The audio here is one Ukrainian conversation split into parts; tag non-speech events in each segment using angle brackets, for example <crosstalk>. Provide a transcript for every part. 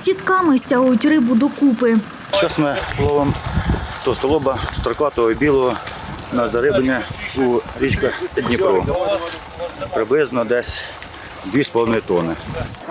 Сітками стягують рибу докупи. Зараз ми ловимо товстолоба, строкатого білого на зариблення у річках Дніпро. Приблизно десь 2,5 тонни.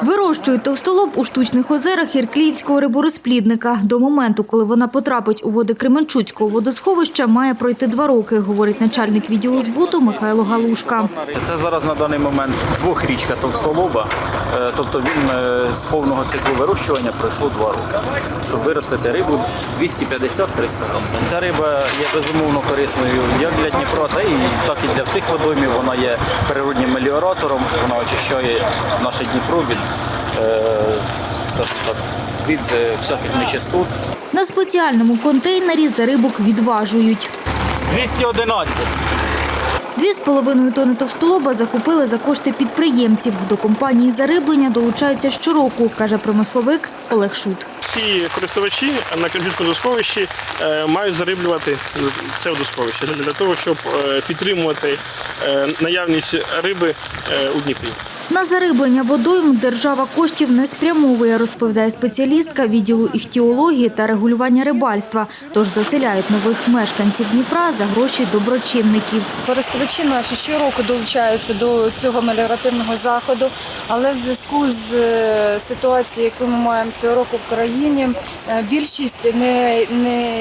Вирощують товстолоб у штучних озерах Іркліївського риборозплідника. До моменту, коли вона потрапить у води Кременчуцького водосховища, має пройти два роки, говорить начальник відділу збуту Михайло Галушка. Це зараз на даний момент двохрічка товстолоба, Е, тобто він е, з повного циклу вирощування пройшло два роки. Щоб виростити рибу 250-300 грам. Ця риба є безумовно корисною як для Дніпра, та і так і для всіх водоймів. Вона є природнім меліоратором, вона очищає наше Дніпро від, е, скажімо так, від е, всяких нечистот. На спеціальному контейнері за рибок відважують. 211. Дві з половиною тони товстолоба закупили за кошти підприємців. До компанії зариблення долучаються щороку, каже промисловик Олег Шут. Всі користувачі на Кремчуцькому водосховищі е, мають зариблювати це водосховище для того, щоб підтримувати наявність риби у Дніпрі. На зариблення водойм держава коштів не спрямовує, розповідає спеціалістка відділу іхтіології та регулювання рибальства. Тож заселяють нових мешканців Дніпра за гроші доброчинників. Користувачі наші щороку долучаються до цього меліоративного заходу, але в зв'язку з е, ситуацією, яку ми маємо цього року в країні, е, більшість не, не,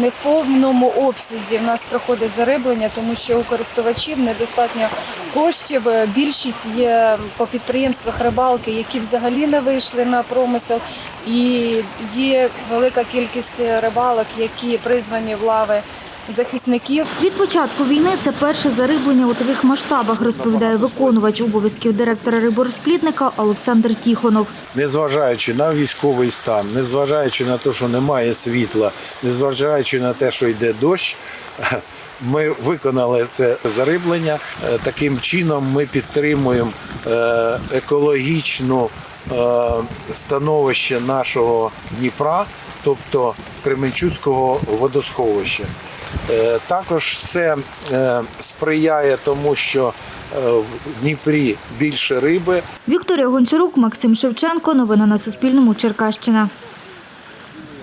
не в повному обсязі в нас проходить зариблення, тому що у користувачів недостатньо коштів. Е, Більшість є по підприємствах рибалки, які взагалі не вийшли на промисел, і є велика кількість рибалок, які призвані в лави захисників. Від початку війни це перше зариблення у таких масштабах, розповідає виконувач обов'язків директора риборозплідника Олександр Тіхонов. незважаючи на військовий стан, незважаючи на те, що немає світла, незважаючи на те, що йде дощ. <laughs> Ми виконали це зариблення. Е, Таким чином ми підтримуємо е, екологічну е, становище нашого Дніпра, тобто Кременчуцького водосховища. Е, Також це е, сприяє тому, що е, в Дніпрі більше риби, Вікторія Гончарук, Максим Шевченко. Новини на Суспільному. Черкащина.